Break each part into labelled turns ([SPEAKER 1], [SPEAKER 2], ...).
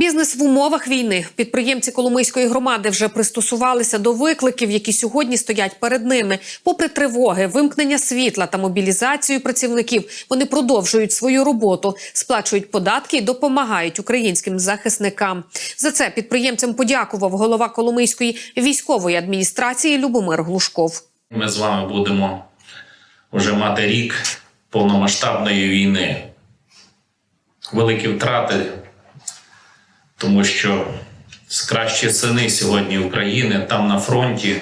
[SPEAKER 1] Бізнес в умовах війни. Підприємці Коломийської громади вже пристосувалися до викликів, які сьогодні стоять перед ними. Попри тривоги, вимкнення світла та мобілізацію працівників, вони продовжують свою роботу, сплачують податки і допомагають українським захисникам. За це підприємцям подякував голова Коломийської військової адміністрації Любомир Глушков.
[SPEAKER 2] Ми з вами будемо вже мати рік повномасштабної війни. Великі втрати, тому що кращі сини сьогодні України там на фронті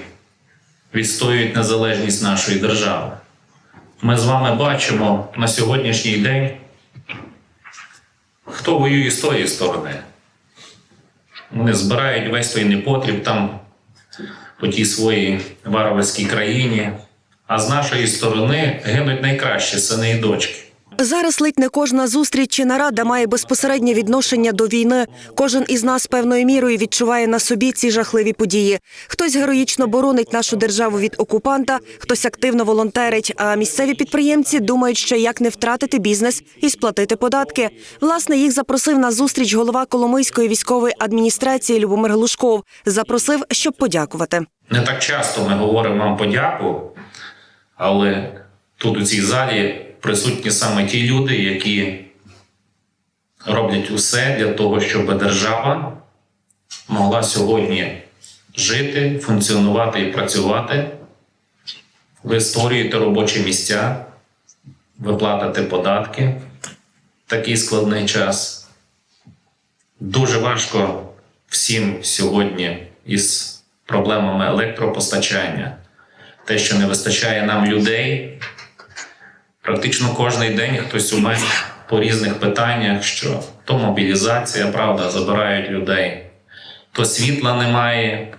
[SPEAKER 2] відстоюють незалежність нашої держави. Ми з вами бачимо на сьогоднішній день, хто воює з тої сторони. Вони збирають весь той непотріб там по тій своїй варварській країні. А з нашої сторони гинуть найкращі сини і дочки.
[SPEAKER 3] Зараз ледь не кожна зустріч чи нарада має безпосереднє відношення до війни. Кожен із нас певною мірою відчуває на собі ці жахливі події. Хтось героїчно боронить нашу державу від окупанта, хтось активно волонтерить. А місцеві підприємці думають ще як не втратити бізнес і сплатити податки. Власне, їх запросив на зустріч голова Коломийської військової адміністрації Любомир Глушков. Запросив, щоб подякувати.
[SPEAKER 2] Не так часто ми говоримо вам подяку, але тут у цій залі присутні саме ті люди, які роблять усе для того, щоб держава могла сьогодні жити, функціонувати і працювати. Ви створюєте робочі місця, ви платите податки в такий складний час. Дуже важко всім сьогодні із проблемами електропостачання, те, що не вистачає нам людей. Практично кожен день хтось у мене по різних питаннях, що то мобілізація, правда, забирають людей, то світла немає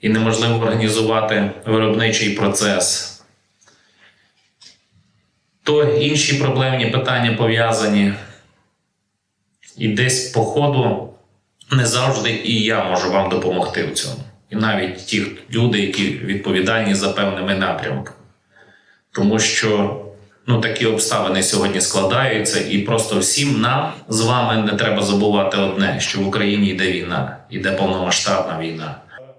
[SPEAKER 2] і неможливо організувати виробничий процес. То інші проблемні питання пов'язані. І десь по ходу не завжди і я можу вам допомогти в цьому. І навіть ті люди, які відповідальні за певними напрямками. Тому що ну, такі обставини сьогодні складаються, і просто всім нам з вами не треба забувати одне: що в Україні йде війна, йде повномасштабна війна.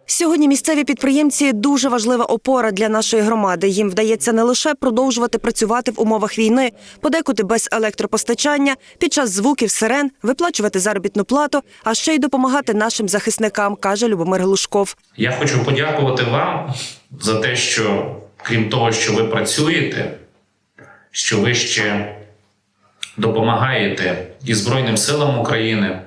[SPEAKER 3] Сьогодні місцеві підприємці дуже важлива опора для нашої громади. Їм вдається не лише продовжувати працювати в умовах війни, подекуди без електропостачання, під час звуків сирен, виплачувати заробітну плату, а ще й допомагати нашим захисникам, каже Любомир Глушков.
[SPEAKER 2] Я хочу подякувати вам за те, що крім того, що ви працюєте, що ви ще допомагаєте і Збройним силам України,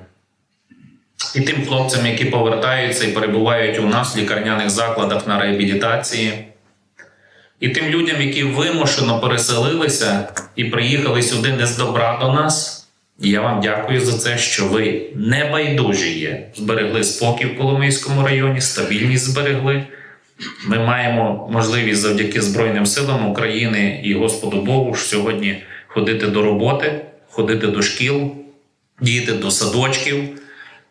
[SPEAKER 2] і тим хлопцям, які повертаються і перебувають у нас в лікарняних закладах на реабілітації, і тим людям, які вимушено переселилися і приїхали сюди не з добра до нас. Я вам дякую за це, що ви не байдужі є. Зберегли спокій в Коломийському районі, стабільність зберегли. Ми маємо можливість завдяки Збройним силам України і Господу Богу ж сьогодні ходити до роботи, ходити до шкіл, діти до садочків.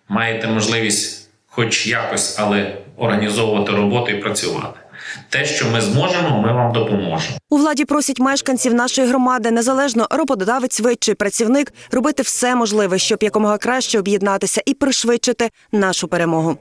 [SPEAKER 2] Маєте можливість, хоч якось, але організовувати роботу і працювати. Те, що ми зможемо, ми вам допоможемо.
[SPEAKER 3] У владі просять мешканців нашої громади, незалежно роботодавець ви чи працівник, робити все можливе, щоб якомога краще об'єднатися і пришвидшити нашу перемогу.